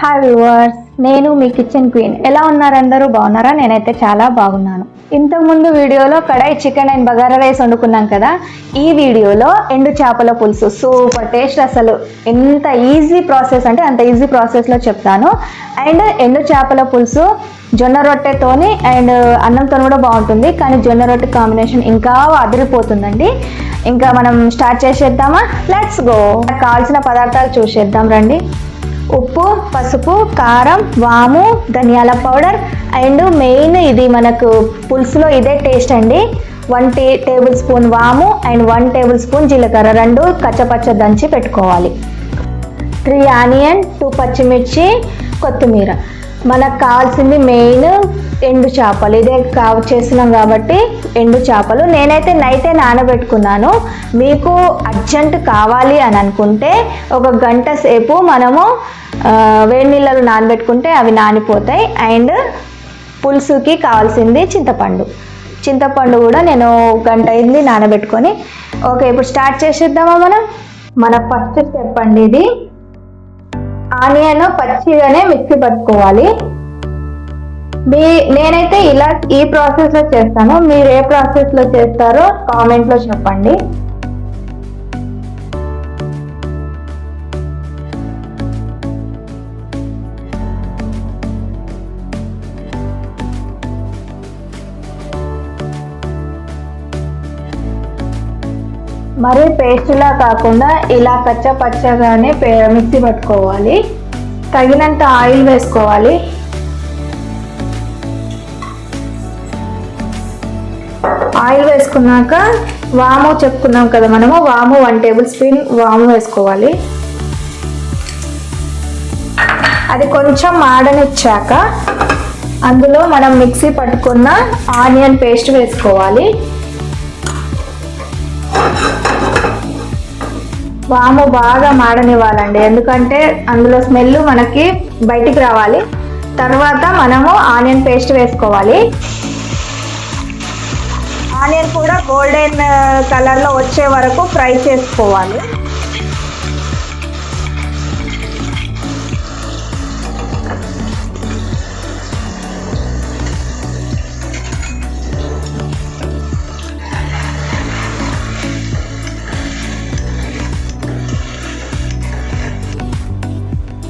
Hi viewers నేను మీ kitchen queen ఎలా ఉన్నారు అందరూ? బాగున్నారా? నేనైతే చాలా బాగున్నాను. ఇంతకుముందు వీడియోలో kadai chicken and bagara rice వండుకున్నాం కదా. ఈ వీడియోలో ఎండు చేపల పులుసు. సూపర్ టేస్ట్ అసలు. ఎంత ఈజీ ప్రాసెస్ అంటే అంత ఈజీ ప్రాసెస్లో చెప్తాను. అండ్ ఎండు చేపల పులుసు జొన్న రొట్టెతోని అండ్ అన్నంతో కూడా బాగుంటుంది. కానీ జొన్న రొట్టె కాంబినేషన్ ఇంకా అదిరిపోతుందండి. ఇంకా మనం స్టార్ట్ చేసేద్దామా? లెట్స్ గో కావాల్సిన పదార్థాలు చూసేద్దాం రండి. ఉప్పు పసుపు కారం వాము ధనియాల పౌడర్ అండ్ మెయిన్ ఇది మనకు పులుసులో ఇదే టేస్ట్ అండి. వన్ టీ టేబుల్ స్పూన్ వాము అండ్ వన్ టేబుల్ స్పూన్ జీలకర్ర రెండు కచ్చపచ్చ దంచి పెట్టుకోవాలి. త్రీ ఆనియన్ టూ పచ్చిమిర్చి కొత్తిమీర. మనకు కావాల్సింది మెయిన్ ఎండు చేపలు. ఇదే కా చేస్తున్నాం కాబట్టి ఎండు చేపలు. నేనైతే నైటే నానబెట్టుకున్నాను. మీకు అర్జెంట్ కావాలి అని అనుకుంటే ఒక గంట సేపు మనము వేడి నీళ్ళలో నానబెట్టుకుంటే అవి నానిపోతాయి. అండ్ పులుసుకి కావాల్సింది చింతపండు. చింతపండు కూడా నేను గంట అయింది నానబెట్టుకొని. ఓకే ఇప్పుడు స్టార్ట్ చేసేద్దామా మనం? మన ఫస్ట్ స్టెప్ అండి ఇది. ఆనియన్ పచ్చిగానే మిక్సీ పట్టుకోవాలి. మీ నేనైతే ఇలా ఈ ప్రాసెస్లో చేస్తాను. మీరు ఏ ప్రాసెస్లో చేస్తారో కామెంట్లో చెప్పండి. మరి పేస్ట్లా కాకుండా ఇలా కచ్చ పచ్చగానే పే మిక్సీ పట్టుకోవాలి. తగినంత ఆయిల్ వేసుకోవాలి. ఆయిల్ వేసుకున్నాక వాము చెప్పుకున్నాం కదా మనము వాము వన్ టేబుల్ స్పూన్ వాము వేసుకోవాలి. అది కొంచెం మాడనిచ్చాక అందులో మనం మిక్సీ పట్టుకున్న ఆనియన్ పేస్ట్ వేసుకోవాలి. వాము బాగా మాడనివ్వాలండి ఎందుకంటే అందులో స్మెల్ మనకి బయటికి రావాలి. తర్వాత మనము ఆనియన్ పేస్ట్ వేసుకోవాలి. ఆనియన్ కూడా గోల్డెన్ కలర్లో వచ్చే వరకు ఫ్రై చేసుకోవాలి.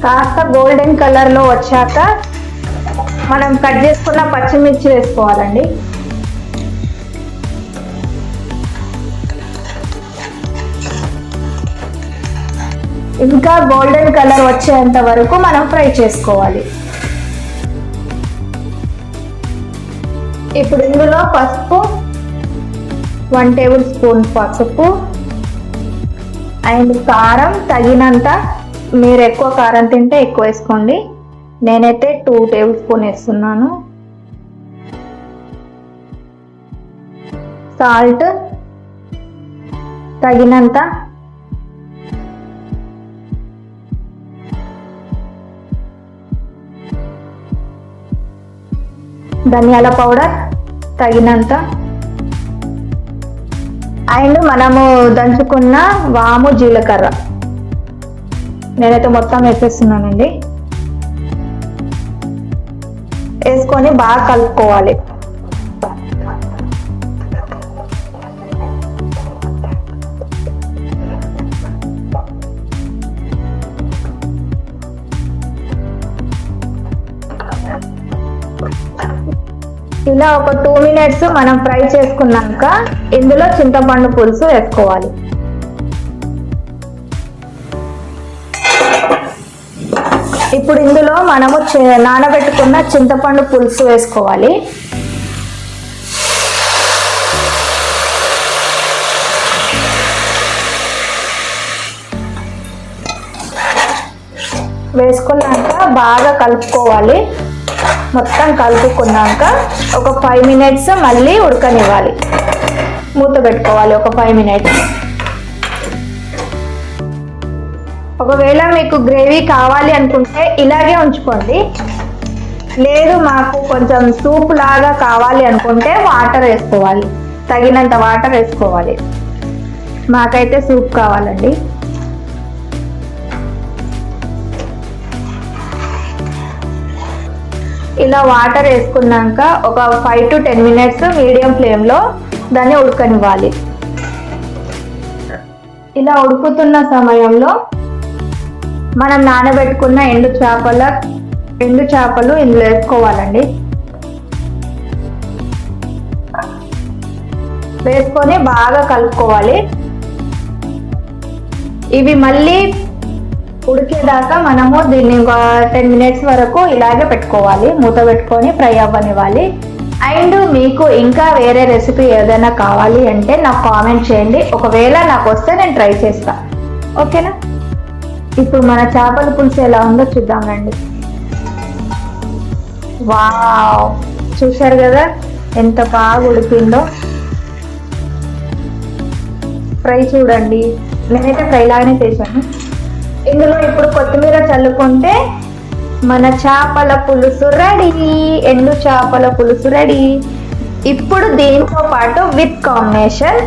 కాస్త గోల్డెన్ కలర్లో వచ్చాక మనం కట్ చేసుకున్న పచ్చిమిర్చి వేసుకోవాలండి. ఇంకా గోల్డెన్ కలర్ వచ్చేంత వరకు మనం ఫ్రై చేసుకోవాలి. ఇప్పుడు ఇందులో పసుపు వన్ టేబుల్ స్పూన్ పసుపు అండ్ కారం తగినంత మీరు ఎక్కువ కారం తింటే ఎక్కువ వేసుకోండి. నేనైతే టూ టేబుల్ స్పూన్ వేస్తున్నాను. సాల్ట్ తగినంత ధనియాల పౌడర్ తగినంత. అండ్ మనము దంచుకున్న వాము జీలకర్ర. నేనైతే మొత్తం వేసేస్తున్నానండి. వేసుకొని బాగా కలుపుకోవాలి. ఇలా ఒక టూ మినిట్స్ మనం ఫ్రై చేసుకున్నాక ఇందులో చింతపండు పులుసు వేసుకోవాలి. ఇప్పుడు ఇందులో మనము నానబెట్టుకున్న చింతపండు పులుసు వేసుకోవాలి. వేసుకున్నాక బాగా కలుపుకోవాలి. మొత్తం కలుపుకున్నాక ఒక ఫైవ్ మినిట్స్ మళ్ళీ ఉడకనివ్వాలి. మూత పెట్టుకోవాలి ఒక ఫైవ్ మినిట్స్ ఒకవేళ మీకు గ్రేవీ కావాలి అనుకుంటే ఇలాగే ఉంచుకోండి. లేదు మాకు కొంచెం సూప్ లాగా కావాలి అనుకుంటే వాటర్ వేసుకోవాలి. తగినంత వాటర్ వేసుకోవాలి. మాకైతే సూప్ కావాలండి. ఇలా వాటర్ వేసుకున్నాక ఒక five to ten minutes medium ఫ్లేమ్లో దాన్ని ఉడకనివ్వాలి. ఇలా ఉడుకుతున్న సమయంలో మనం నానబెట్టుకున్న ఎండు చేపల ఎండు చేపలు ఇందులో వేసుకోవాలండి. వేసుకొని బాగా కలుపుకోవాలి. ఇవి మళ్ళీ ఉడికేదాకా మనము దీన్ని ఒక టెన్ మినిట్స్ వరకు ఇలాగే పెట్టుకోవాలి. మూత పెట్టుకొని ఫ్రై అవ్వనివ్వాలి. అండ్ మీకు ఇంకా వేరే రెసిపీ ఏదైనా కావాలి అంటే నాకు కామెంట్ చేయండి. ఒకవేళ నాకు వస్తే నేను ట్రై చేస్తా. ఓకేనా? ఇప్పుడు మన చేపల పులుసు ఎలా ఉందో చూద్దామండి వావ్! చూశారు కదా? ఎంత బాగా ఉడికిందో. ఫ్రై చూడండి. నేనైతే ఫ్రై లాగానే చేశాను. ఇందులో ఇప్పుడు కొత్తిమీర చల్లుకుంటే మన చేపల పులుసు రెడీ. ఎండు చేపల పులుసు రెడీ. ఇప్పుడు దీంతో పాటు విత్ కాంబినేషన్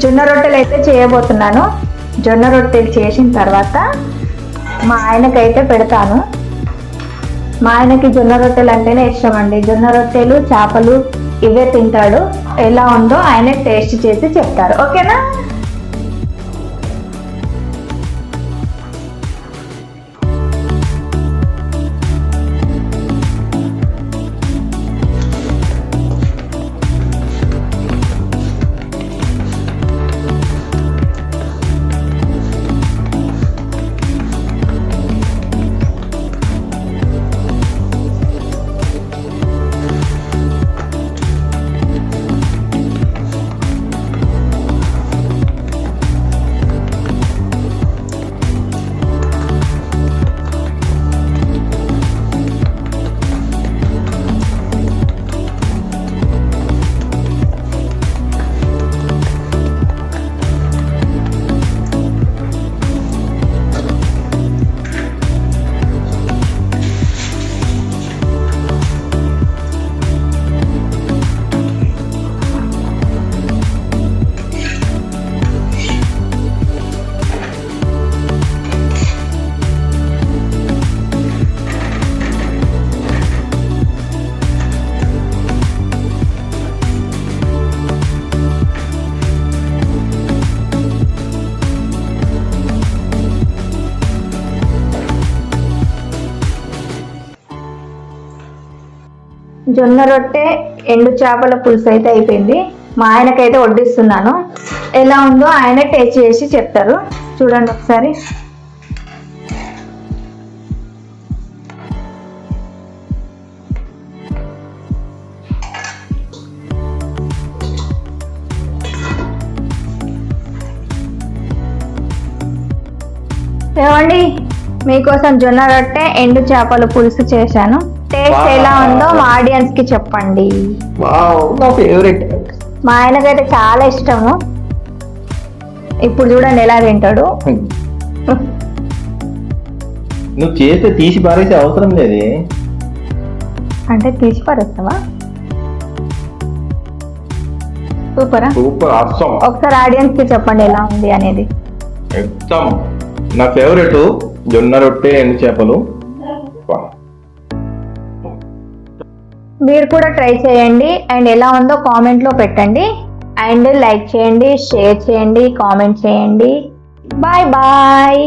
జొన్న రొట్టెలు అయితే చేయబోతున్నాను. జొన్న రొట్టెలు చేసిన తర్వాత మా ఆయనకైతే పెడతాను. మా ఆయనకి జొన్న రొట్టెలు అంటేనే ఇష్టం అండి. జొన్న రొట్టెలు చేపలు ఇవే తింటాడు. ఎలా ఉందో ఆయన టేస్ట్ చేసి చెప్తారు. ఓకేనా? జొన్న రొట్టె ఎండు చేపల పులుసు అయితే అయిపోయింది. మా ఆయనకైతే వడ్డిస్తున్నాను. ఎలా ఉందో ఆయన టేస్ట్ చేసి చెప్తారు. చూడండి ఒకసారి. ఏమండి? మీకోసం జొన్న రొట్టె ఎండు చేపల పులుసు చేశాను. టేస్ట్ ఎలా ఉందో మా ఆడియన్స్కి చెప్పండి. వావ్ నా ఫేవరెట్ మా ఆయనకైతే చాలా ఇష్టము. ఇప్పుడు చూడండి ఎలా తింటాడు. నువ్వు చేస్తే తీసి పారేసే అవసరం లేదే. అంటే తీసి పరేస్తావా? సూపరా? సూపర్ అస్సం ఒకసారి ఆడియన్స్కి చెప్పండి ఎలా ఉంది అనేది. నా ఫేవరెట్ జొన్న రొట్టె ఎండు చేపలు. మీరు కూడా ట్రై చేయండి అండ్ ఎలా ఉందో కామెంట్లో పెట్టండి. అండ్ లైక్ చేయండి షేర్ చేయండి కామెంట్ చేయండి. Bye bye.